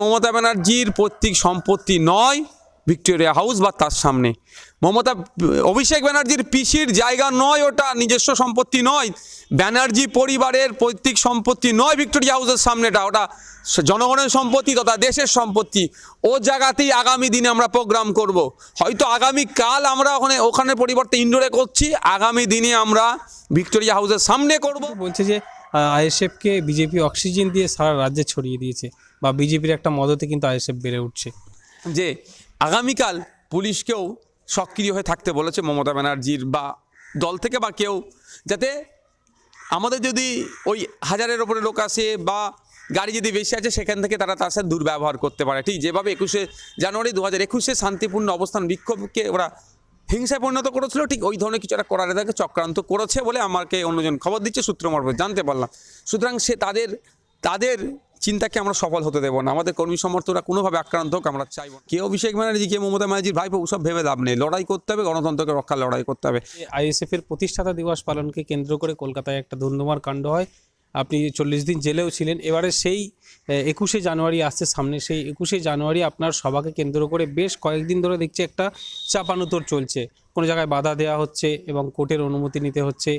মমতা ব্যানার্জির পৈতৃক সম্পত্তি নয়, ভিক্টোরিয়া হাউস বা তার সামনে। মমতা, অভিষেক ব্যানার্জির পিসির জায়গা নয়, ওটা নিজস্ব সম্পত্তি নয়। ব্যানার্জি পরিবারের পৈতৃক সম্পত্তি নয়, ভিক্টোরিয়া হাউসের সামনেটা। ওটা জনগণের সম্পত্তি তথা দেশের সম্পত্তি। ও জায়গাতেই আগামী দিনে আমরা প্রোগ্রাম করব। হয়তো আগামী কাল আমরা ওখানে ওখানে পরিবর্তে ইন্ডোরে করছি। আগামী দিনে আমরা ভিক্টোরিয়া হাউসের সামনে করব। বলছে যে আইএসএফকে বিজেপি অক্সিজেন দিয়ে সারা রাজ্যে ছড়িয়ে দিয়েছে। বা বিজেপির একটা মদতে কিন্তু আইএসএফ বেড়ে উঠছে। যে আগামীকাল পুলিশকেও সক্রিয় হয়ে থাকতে বলেছে মমতা ব্যানার্জির বা দল থেকে বা কেউ, যাতে আমাদের যদি ওই হাজারের ওপরে লোক আসে বা গাড়ি যদি বেশি আছে, সেখান থেকে তারা তার সাথে দুর্ব্যবহার করতে পারে। ঠিক যেভাবে একুশে জানুয়ারি দু হাজার একুশে শান্তিপূর্ণ অবস্থান বিক্ষোভকে ওরা হিংসায় পরিণত করেছিল, ঠিক ওই ধরনের কিছু একটা করার তাকে চক্রান্ত করেছে বলে আমাকে অন্যজন খবর দিচ্ছে সূত্র মারফত জানতে পারলাম। সুতরাং সে তাদের তাদের চিন্তাকে আমরা সফল হতে দেবো না। আমাদের কর্মী সমর্থকরা কোনোভাবে আক্রান্ত হোক, আমরা চাইব। কে অভিষেক ব্যানার্জি কে মমতা ব্যানার্জির ভাইপো, ওসব ভেবে লাভ নেই। লড়াই করতে হবে, গণতন্ত্রকে রক্ষার লড়াই করতে হবে। আইএসএফ এর প্রতিষ্ঠাতা দিবস পালনকে কেন্দ্র করে কলকাতায় একটা ধুন্ধুমার কাণ্ড হয়। আপনি চল্লিশ দিন জেলেও ছিলেন। এবারে সেই একুশে জানুয়ারি আসছে সামনে। সেই একুশে জানুয়ারি আপনার সভাকে কেন্দ্র করে বেশ কয়েকদিন ধরে দেখছি একটা চাপানুতর চলছে। কোনো জায়গায় বাধা দেওয়া হচ্ছে এবং কোর্টের অনুমতি নিতে হচ্ছে।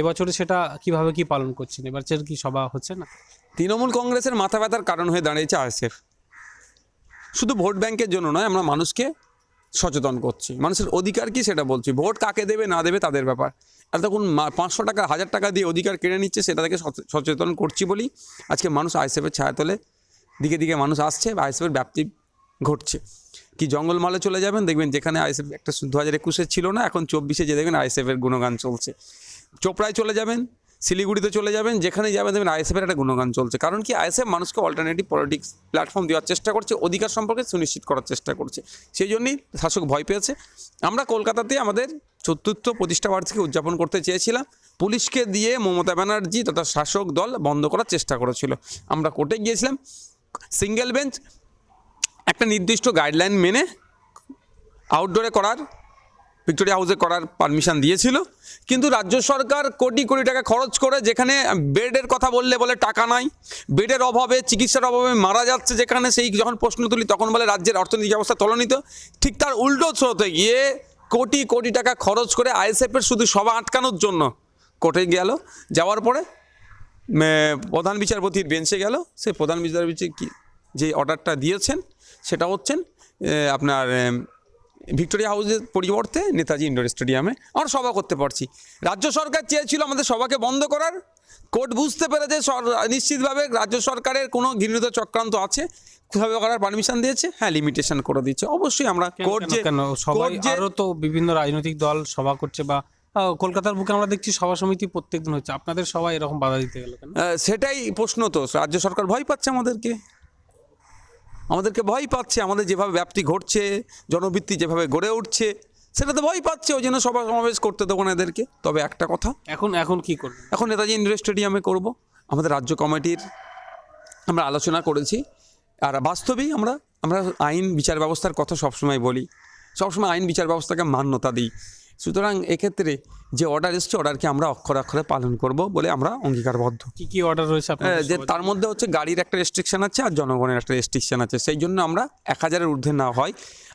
এবছরে সেটা কীভাবে কি পালন করছেন? এবার কি সভা হচ্ছে না? তৃণমূল কংগ্রেসের মাথা ব্যথার কারণ হয়ে দাঁড়িয়েছে আইএসএফ। শুধু ভোট ব্যাংকের জন্য নয়, আমরা মানুষকে সচেতন করছি। মানুষের অধিকার কি সেটা বলছি। ভোট কাকে দেবে, না দেবে তাদের ব্যাপার। আর এতক্ষণ পাঁচশো টাকা, হাজার টাকা দিয়ে অধিকার কেড়ে নিচ্ছে সেটা থেকে সচেতন করছি বলি আজকে মানুষ আইএসএফের ছায়াতলে দিকে দিকে মানুষ আসছে বা আইএসএফের ব্যাপ্তি ঘটছে। কি জঙ্গলমালে চলে যাবেন, দেখবেন যেখানে আইএসএফ একটা দু হাজার একুশে ছিল না, এখন চব্বিশে যে দেখবেন আইএসএফের গুণগান চলছে। চোপড়ায় চলে যাবেন শিলিগুড়িতে চলে যাবেন যেখানে যাবেন দেখবেন আইএসএফের একটা গুণগান চলছে। কারণ কি আইএসএফ মানুষকে অল্টারনেটিভ পলিটিক্স প্ল্যাটফর্ম দেওয়ার চেষ্টা করছে, অধিকার সম্পর্কে সুনিশ্চিত করার চেষ্টা করছে। সেই জন্যই শাসক ভয় পেয়েছে। আমরা কলকাতাতে আমাদের চতুর্থ প্রতিষ্ঠা বার্ষিকী উদযাপন করতে চেয়েছিলাম। পুলিশকে দিয়ে মমতা ব্যানার্জি তথা শাসক দল বন্ধ করার চেষ্টা করেছিল। আমরা কোর্টে গিয়েছিলাম। সিঙ্গেল বেঞ্চ একটা নির্দিষ্ট গাইডলাইন মেনে আউটডোরে করার ভিক্টোরিয়া হাউসে করার পারমিশন দিয়েছিল। কিন্তু রাজ্য সরকার কোটি কোটি টাকা খরচ করে যেখানে বেডের কথা বললে বলে টাকা নাই, বেডের অভাবে, চিকিৎসার অভাবে মারা যাচ্ছে যেখানে সেই যখন প্রশ্ন তুলি তখন বলে রাজ্যের অর্থনৈতিক অবস্থা তলনিত ঠিক তার উল্টো স্রোতে গিয়ে কোটি কোটি টাকা খরচ করে আইএসএফের শুধু সভা আটকানোর জন্য কোর্টে গেল। যাওয়ার পরে প্রধান বিচারপতির বেঞ্চে গেল। সে প্রধান বিচারপতি কি, যে অর্ডারটা দিয়েছেন, সেটা হচ্ছেন আপনার ভিক্টোরিয়া হাউসের পরিবর্তে নেতাজি ইন্ডোর স্টেডিয়ামে আমরা সভা করতে পারছি। রাজ্য সরকার চেয়েছিল আমাদের সভাকে বন্ধ করার। কোর্ট বুঝতে পেরেছে নিশ্চিতভাবে রাজ্য সরকারের কোনো ঘৃণিত চক্রান্ত আছে। সভা করার পারমিশন দিয়েছে। হ্যাঁ লিমিটেশন করে দিচ্ছে অবশ্যই আমরা কোর্ট কেন- যে কেন? সবাই কোর্ট যে আরও তো বিভিন্ন রাজনৈতিক দল সভা করছে বা কলকাতার বুকে আমরা দেখছি সভা সমিতি প্রত্যেকদিন হচ্ছে। আপনাদের সবাই এরকম বাধা দিতে গেল সেটাই প্রশ্ন তো। রাজ্য সরকার ভয় পাচ্ছে আমাদেরকে। আমাদেরকে ভয় পাচ্ছে আমাদের যেভাবে ব্যাপ্তি ঘটছে জনবৃত্তি যেভাবে গড়ে উঠছে সেটা তো ভয় পাচ্ছে ওই জন্য সভা সমাবেশ করতে দেবো না এদেরকে। তবে একটা কথা এখন এখন কি করবেন এখন নেতাজি ইন্ডোর স্টেডিয়ামে করব। আমাদের রাজ্য কমিটির আমরা আলোচনা করেছি আর বাস্তবেই আমরা আমরা আইন বিচার ব্যবস্থার কথা সবসময় বলি। সবসময় আইন বিচার ব্যবস্থাকে মান্যতা দিই। সুতরাং এক্ষেত্রে যে অর্ডার এসছে অর্ডারকে আমরা অক্ষরে অক্ষরে পালন করব বলে আমরা অঙ্গীকারবদ্ধ। কি কি অর্ডার রয়েছে হ্যাঁ, যে তার মধ্যে হচ্ছে গাড়ির একটা রেস্ট্রিকশন আছে আর জনগণের একটা রেস্ট্রিকশন আছে। সেই জন্য আমরা এক হাজারের ঊর্ধ্বে না হয়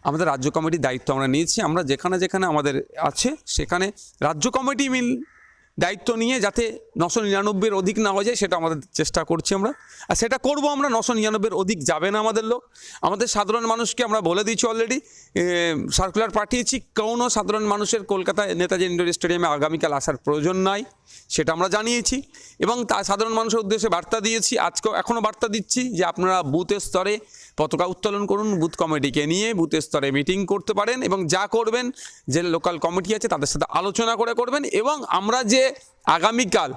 আমাদের রাজ্য কমিটির দায়িত্ব আমরা নিয়েছি। আমরা যেখানে যেখানে আমাদের আছে সেখানে রাজ্য কমিটি মিল দায়িত্ব নিয়ে যাতে নশো নিরানব্বইয়ের অধিক না হয়ে যায়, সেটা আমাদের চেষ্টা করছি আমরা। আর সেটা করব আমরা, নশো নিরানব্বইয়ের অধিক যাবে না আমাদের লোক। আমাদের সাধারণ মানুষকে আমরা বলে দিয়েছি অলরেডি সার্কুলার পাঠিয়েছি। কোনো সাধারণ মানুষের কলকাতায় নেতাজি ইন্ডোর স্টেডিয়ামে আগামীকাল আসার প্রয়োজন নাই, সেটা আমরা জানিয়েছি। এবং তা সাধারণ মানুষের উদ্দেশ্যে বার্তা দিয়েছি, আজকেও এখনও বার্তা দিচ্ছি যে আপনারা বুথের স্তরে পতাকা উত্তোলন করুন, বুথ কমিটিকে নিয়ে বুথ স্তরে মিটিং করতে পারেন এবং যা করবেন, যে লোকাল কমিটি আছে তাদের সাথে আলোচনা করে করবেন এবং আমরা যে আগামীকাল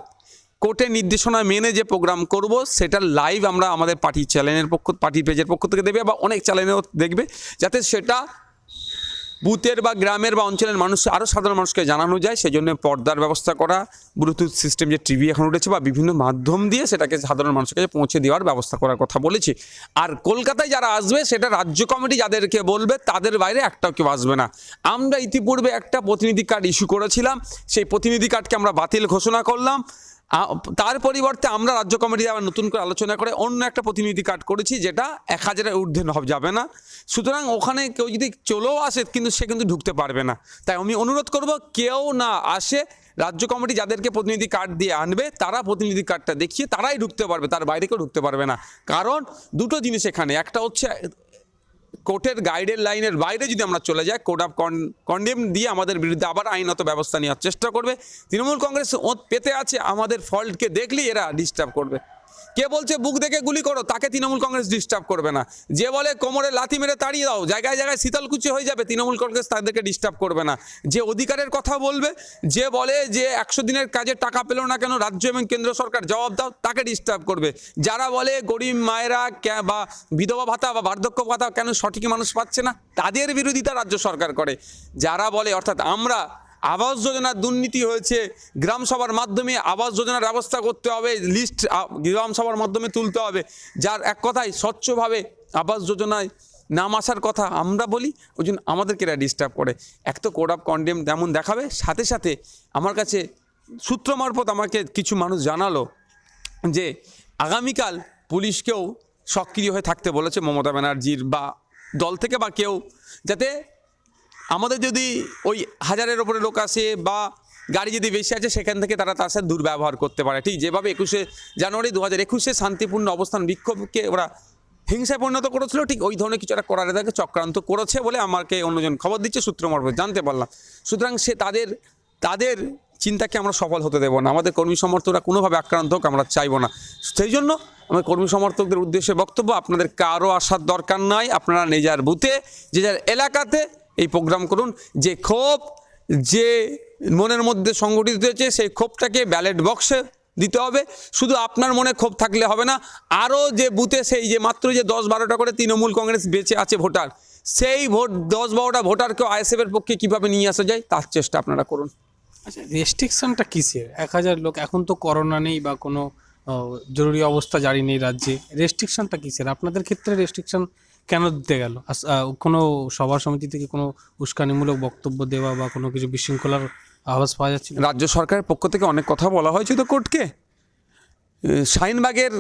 কোর্টের নির্দেশনা মেনে যে প্রোগ্রাম করব, সেটা লাইভ আমরা আমাদের পার্টি চ্যানেলের পক্ষ, পার্টি পেজের পক্ষ থেকে দেবে বা অনেক চ্যানেলেও দেখবে, যাতে সেটা বুথের বা গ্রামের বা অঞ্চলের মানুষ আরও সাধারণ মানুষকে জানানো যায়। সেই জন্য পর্দার ব্যবস্থা করা ব্লুটুথ সিস্টেম যে টিভি এখন উঠেছে বা বিভিন্ন মাধ্যম দিয়ে সেটাকে সাধারণ মানুষের কাছে পৌঁছে দেওয়ার ব্যবস্থা করার কথা বলেছি। আর কলকাতায় যারা আসবে, সেটা রাজ্য কমিটি যাদেরকে বলবে, তাদের বাইরে একটাও কেউ আসবে না। আমরা ইতিপূর্বে একটা প্রতিনিধি কার্ড ইস্যু করেছিলাম। সেই প্রতিনিধি কার্ডকে আমরা বাতিল ঘোষণা করলাম। তার পরিবর্তে আমরা রাজ্য কমিটি আবার নতুন করে আলোচনা করে অন্য একটা প্রতিনিধি কার্ড করেছি, যেটা এক হাজারের ঊর্ধ্বে যাবে না। সুতরাং ওখানে কেউ যদি চলেও আসে, কিন্তু সে কিন্তু ঢুকতে পারবে না। তাই আমি অনুরোধ করব, কেউ না আসে, রাজ্য কমিটি যাদেরকে প্রতিনিধি কার্ড দিয়ে আনবে, তারা প্রতিনিধি কার্ডটা দেখিয়ে তারাই ঢুকতে পারবে, তার বাইরে কেউ ঢুকতে পারবে না। কারণ দুটো জিনিস এখানে, একটা হচ্ছে কোর্টের গাইডের লাইনের বাইরে যদি আমরা চলে যাই কোর্ট অফ কন্ডেম দিয়ে আমাদের বিরুদ্ধে আবার আইনত ব্যবস্থা নেওয়ার চেষ্টা করবে। তৃণমূল কংগ্রেস পেতে আছে, আমাদের ফল্টকে দেখলেই এরা ডিস্টার্ব করবে। কে বলছে বুক দেখে গুলি করো, তাকে তৃণমূল কংগ্রেস ডিস্টার্ব করবে না। যে বলে কোমরে লাথি মেরে তাড়িয়ে দাও, জায়গায় জায়গায় শীতলকুচি হয়ে যাবে, তৃণমূল কংগ্রেস তাদেরকে ডিস্টার্ব করবে না। যে অধিকারের কথা বলবে, যে বলে যে একশো দিনের কাজের টাকা পেল না কেন, রাজ্য এবং কেন্দ্র সরকার জবাব দাও, তাকে ডিস্টার্ব করবে। যারা বলে গরিব মায়েরা বা বিধবা ভাতা বা বার্ধক্য ভাতা কেন সঠিক মানুষ পাচ্ছে না, তাদের বিরোধিতা রাজ্য সরকার করে। যারা বলে, অর্থাৎ আমরা আবাস যোজনার দুর্নীতি হয়েছে। গ্রাম সভার মাধ্যমে আবাস যোজনার ব্যবস্থা করতে হবে লিস্ট গ্রাম সভার মাধ্যমে তুলতে হবে। যার এক কথায় স্বচ্ছভাবে আবাস যোজনায় নাম আসার কথা আমরা বলি, ওই জন্য আমাদেরকে এরা ডিস্টার্ব করে। এক তো কোড অফ কন্ডেম তেমন দেখাবে, সাথে সাথে আমার কাছে সূত্র মারফত আমাকে কিছু মানুষ জানালো যে, আগামীকাল পুলিশকেও সক্রিয় হয়ে থাকতে বলেছে মমতা ব্যানার্জির বা দল থেকে বা কেউ, যাতে আমাদের যদি ওই হাজারের ওপরে লোক আসে বা গাড়ি যদি বেশি আছে, সেখান থেকে তারা তার সাথে দুর্ব্যবহার করতে পারে। ঠিক যেভাবে একুশে জানুয়ারি দু হাজার একুশে শান্তিপূর্ণ অবস্থান বিক্ষোভকে ওরা হিংসায় পরিণত করেছিল, ঠিক ওই ধরনের কিছু একটা করার তাকে চক্রান্ত করেছে বলে আমাকে অন্যজন খবর দিচ্ছে, সূত্র মারফত জানতে পারলাম। সুতরাং সে তাদের তাদের চিন্তাকে আমরা সফল হতে দেবো না। আমাদের কর্মী সমর্থকরা কোনোভাবে আক্রান্ত হোক, আমরা চাইব না। সেই জন্য আমার কর্মী সমর্থকদের উদ্দেশ্যে বক্তব্য, আপনাদের কারও আসার দরকার নাই, আপনারা নিজের বুথে, যে যার এলাকাতে এই প্রোগ্রাম করুন। যে ক্ষোভ যে মনের মধ্যে সংগঠিত হয়েছে, সেই ক্ষোভটাকে ব্যালেট বক্সে দিতে হবে। শুধু আপনার মনে ক্ষোভ থাকলে হবে না আরও যে বুথে সেই যে মাত্র যে দশ বারোটা করে তৃণমূল কংগ্রেস বেঁচে আছে ভোটার, সেই ভোট, দশ বারোটা ভোটারকেও আইএসএফের পক্ষে কীভাবে নিয়ে আসা যায়, তার চেষ্টা আপনারা করুন। আচ্ছা রেস্ট্রিকশনটা কিসের? এক হাজার লোক, এখন তো করোনা নেই বা কোনো জরুরি অবস্থা জারি নেই রাজ্যে। রেস্ট্রিকশনটা কিসের? আপনাদের ক্ষেত্রে রেস্ট্রিকশন কেন দিতে গেল? কোনো সভা সমিতি থেকে কোনো উস্কানিমূলক বক্তব্য দেওয়া বা কোনো কিছু বিশৃঙ্খলার আওয়াজ পাওয়া যাচ্ছে রাজ্য সরকারের পক্ষ থেকে অনেক কথা বলা হয়েছে তো কোর্টকে। শাহিনবাগের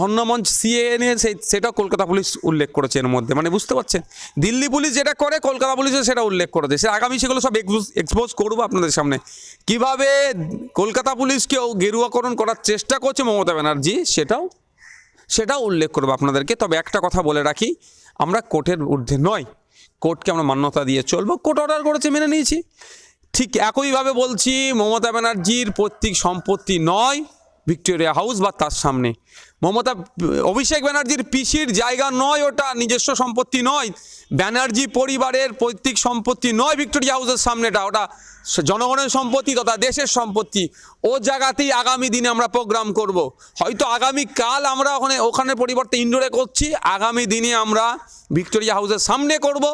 ধন্যমঞ্চ সিএএনএ সেই, সেটা কলকাতা পুলিশ উল্লেখ করেছে এর মধ্যে। মানে বুঝতে পারছেন? দিল্লি পুলিশ যেটা করে, কলকাতা পুলিশও সেটা উল্লেখ করেছে। সে আগামী সেগুলো সব এক্সপোজ করব আপনাদের সামনে। কীভাবে কলকাতা পুলিশকেও গেরুয়াকরণ করার চেষ্টা করছে মমতা ব্যানার্জি, সেটাও সেটাও উল্লেখ করব আপনাদেরকে। তবে একটা কথা বলে রাখি, আমরা কোর্টের ঊর্ধ্বে নয়। কোর্টকে আমরা মান্যতা দিয়ে চলবো। কোর্ট অর্ডার করেছে, মেনে নিয়েছি। ঠিক একইভাবে বলছি, মমতা ব্যানার্জির পৈতৃক সম্পত্তি নয়। ভিক্টোরিয়া হাউস বা তার সামনে মমতা, অভিষেক ব্যানার্জির পিসির জায়গা নয় ওটা, নিজস্ব সম্পত্তি নয় ব্যানার্জি পরিবারের পৈতৃক সম্পত্তি নয় ভিক্টোরিয়া হাউসের সামনেটা, ওটা জনগণের সম্পত্তি তথা দেশের সম্পত্তি ও জায়গাতেই আগামী দিনে আমরা প্রোগ্রাম করব। হয়তো আগামী কাল আমরা ওখানে ওখানে পরিবর্তে ইন্ডোরে করছি, আগামী দিনে আমরা ভিক্টোরিয়া হাউসের সামনে করব।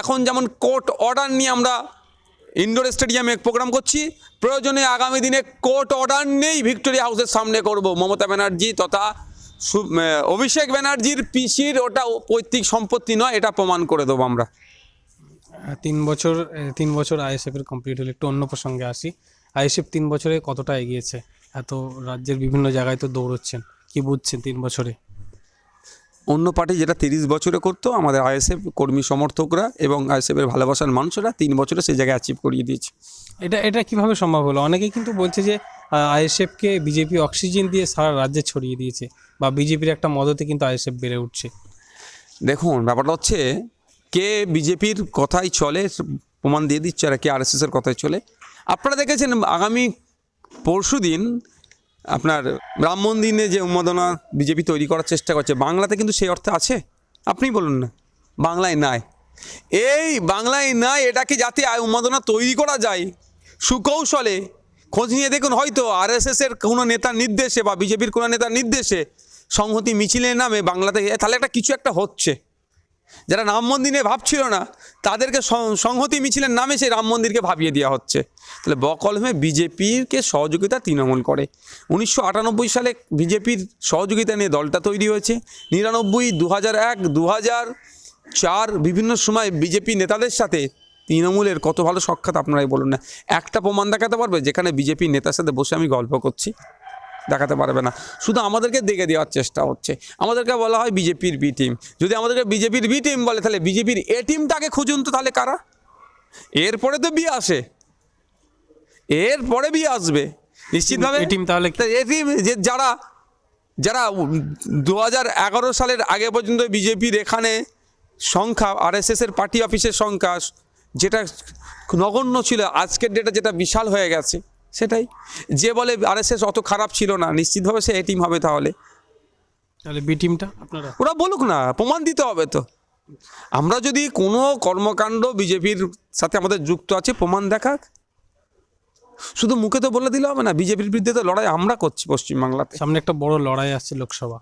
এখন যেমন কোর্ট অর্ডার নিয়ে আমরা ইনডোর স্টেডিয়ামে প্রোগ্রাম করছি। প্রয়োজনে আগামী দিনে কোর্ট অর্ডার নেই। ভিক্টোরিয়া হাউসের সামনে করব। মমতা ব্যানার্জি তথা অভিষেক ব্যানার্জির পিসির ওটা পৈতৃক সম্পত্তি নয়, এটা প্রমাণ করে দেবো আমরা। তিন বছর তিন বছর আইএসএফ এর কমপ্লিট হলে। একটু অন্য প্রসঙ্গে আসি। আইএসএফ তিন বছরে কতটা এগিয়েছে? এত রাজ্যের বিভিন্ন জায়গায় তো দৌড়চ্ছেন। কি বুঝছেন তিন বছরে? অন্য পার্টি যেটা তিরিশ বছরে করতো আমাদের আইএসএফ কর্মী সমর্থকরা এবং আইএসএফের ভালোবাসার মানুষরা তিন বছরে সেই জায়গায় অ্যাচিভ করিয়ে দিয়েছে। এটা এটা কীভাবে সম্ভব হলো? অনেকেই কিন্তু বলছে যে আইএসএফকে বিজেপি অক্সিজেন দিয়ে সারা রাজ্যে ছড়িয়ে দিয়েছে বা বিজেপির একটা মদতে কিন্তু আইএসএফ বেড়ে উঠছে। দেখুন ব্যাপারটা হচ্ছে কে বিজেপির কথাই চলে প্রমাণ দিয়ে দিচ্ছে আর কে আরএসএসের কথাই চলে। আপনারা দেখেছেন আগামী পরশু দিন আপনার রাম মন্দিরে যে উন্মাদনা বিজেপি তৈরি করার চেষ্টা করছে, বাংলাতে কিন্তু সেই অর্থে আছে? আপনি বলুন না। বাংলায় নাই। এই বাংলায় নাই, এটা কি যাতে উন্মাদনা তৈরি করা যায়? সুকৌশলে, খোঁজ নিয়ে দেখুন, হয়তো আর আরএসএসের কোনো নেতার নির্দেশে বা বিজেপির কোনো নেতার নির্দেশে সংহতি মিছিলের নামে বাংলাতে তাহলে একটা কিছু একটা হচ্ছে। যারা রাম মন্দির নিয়ে ভাবছিল না, তাদেরকে সংহতি মিছিলের নামে সেই রাম মন্দিরকে ভাবিয়ে দেওয়া হচ্ছে। তাহলে বকলমে বিজেপিকে সহযোগিতা তৃণমূল করে। উনিশশো আটানব্বই সালে বিজেপির সহযোগিতা নিয়ে দলটা তৈরি হয়েছে। নিরানব্বই দু হাজার এক দু হাজার চার বিভিন্ন সময় বিজেপি নেতাদের সাথে তৃণমূলের কত ভালো সক্ষাৎ আপনারাই বলুন না। একটা প্রমাণ দেখাতে পারবে, যেখানে বিজেপি নেতার সাথে বসে আমি গল্প করছি। দেখাতে পারবে না। শুধু আমাদেরকে দেখে দেওয়ার চেষ্টা হচ্ছে। আমাদেরকে বলা হয় বিজেপির বি টিম যদি আমাদেরকে বিজেপির বি টিম বলে তাহলে বিজেপির এ টিমটাকে খুঁজুন তো তাহলে কারা? এরপরে তো বি আসে। এরপরে বি আসবে। নিশ্চিতভাবে এই টিম তাহলে এ টিম যে যারা যারা দু হাজার এগারো সালের আগে পর্যন্ত বিজেপির এখানে সংখ্যা আর এস আরএসএসের পার্টি অফিসের সংখ্যা যেটা নগণ্য ছিল আজকের ডেটে যেটা বিশাল হয়ে গেছে। সেটাই। যে বলে আরএসএস অত খারাপ ছিল না নিশ্চিতভাবে সে এ টিম হবে তাহলে। তাহলে বি টিমটা আপনারা? ওরা বলুক না প্রমাণ দিতে হবে তো। আমরা যদি কোনো কর্মকাণ্ড বিজেপির সাথে আমাদের যুক্ত আছে প্রমাণ দেখাক। শুধু মুখে তো বলে দিলে হবে না বিজেপির বিরুদ্ধে তো লড়াই আমরা করছি পশ্চিমবাংলাতে। সামনে একটা বড় লড়াই আসছে লোকসভা।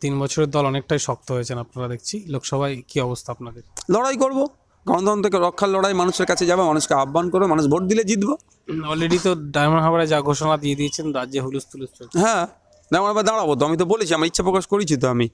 তিন বছরের দল অনেকটাই শক্ত হয়েছেন আপনারা দেখছি। লোকসভায় কি অবস্থা আপনাদের? লড়াই করব। গণতন্ত্রকে রক্ষার লড়াই মানুষের কাছে যাবে মানুষকে আহ্বান করবে মানুষ ভোট দিলে জিতবো। অলরেডি তো ডায়মন্ড হারবারে যা ঘোষণা দিয়ে দিয়েছেন রাজ্যে হুলুস তুলুস হ্যাঁ। না, আমার এবার দাঁড়াবো তো, আমি তো বলেছি, আমার ইচ্ছা প্রকাশ করেছি তো আমি।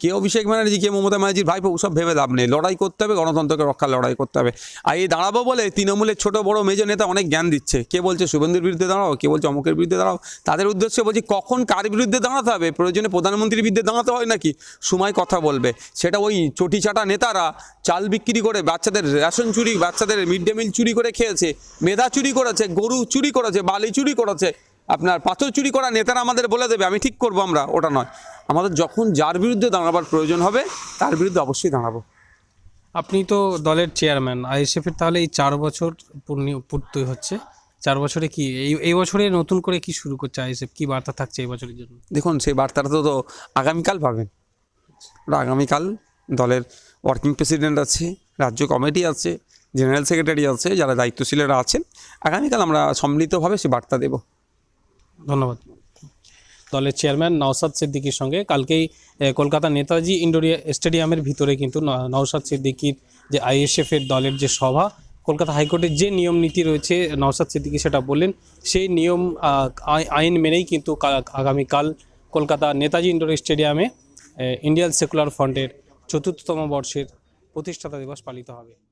কে অভিষেক ব্যানার্জি, কে মমতা ব্যানার্জির ভাইপো সব ভেবে লাভ নেই। লড়াই করতে হবে, গণতন্ত্রকে রক্ষার লড়াই করতে হবে। আর এই দাঁড়াবো বলে তৃণমূলের ছোট, বড় মেজর নেতা অনেক জ্ঞান দিচ্ছে। কে বলছে শুভেন্দুর বিরুদ্ধে দাঁড়াও, কে বলছে অমুকের বিরুদ্ধে দাঁড়াও? তাদের উদ্দেশ্যে বলছি, কখন কার বিরুদ্ধে দাঁড়াতে হবে? প্রয়োজনে প্রধানমন্ত্রীর বিরুদ্ধে দাঁড়াতে হয় নাকি? সময় কথা বলবে। সেটা ওই চটি চাটা নেতারা চাল বিক্রি করে বাচ্চাদের রেশন চুরি, বাচ্চাদের মিড ডে মিল চুরি করে খেয়েছে মেধা চুরি করেছে, গরু চুরি করেছে, বালি চুরি করেছে। আপনার পাথর চুরি করা নেতারা আমাদের বলে দেবে আমি ঠিক করব আমরা ওটা নয়। আমাদের যখন যার বিরুদ্ধে দাঁড়াবার প্রয়োজন হবে তার বিরুদ্ধে অবশ্যই দাঁড়াবো। আপনি তো দলের চেয়ারম্যান আইএসএফ এর তাহলে এই চার বছর পূর্ণি পূর্তি হচ্ছে। চার বছরে কি এই এই বছরে নতুন করে কি শুরু করছে আইএসএফ? কি বার্তা থাকছে এই বছরের জন্য? দেখুন সেই বার্তাটা তো তো আগামীকাল পাবেন। আগামীকাল দলের ওয়ার্কিং প্রেসিডেন্ট আছে রাজ্য কমিটি আছে জেনারেল সেক্রেটারি আছে যারা দায়িত্বশীলেরা আছেন আগামীকাল আমরা সম্মিলিতভাবে সে বার্তা দেবো। ধন্যবাদ। দলের চেয়ারম্যান নওসাদ সিদ্দিকির সঙ্গে কালকেই কলকাতা নেতাজি ইন্ডোর স্টেডিয়ামের ভিতরে কিন্তু নওসাদ সিদ্দিকির যে আইএসএফ এর দলের যে সভা, কলকাতা হাইকোর্টের যে নিয়ম নীতি রয়েছে নওসাদ সিদ্দিকি সেটা বললেন, সেই নিয়ম আই- আইন মেনেই কিন্তু আগামীকাল কলকাতা নেতাজি ইন্ডোর স্টেডিয়ামে ইন্ডিয়ান সেকুলার ফ্রন্টের চতুর্থতম বর্ষের প্রতিষ্ঠাতা দিবস পালিত হবে।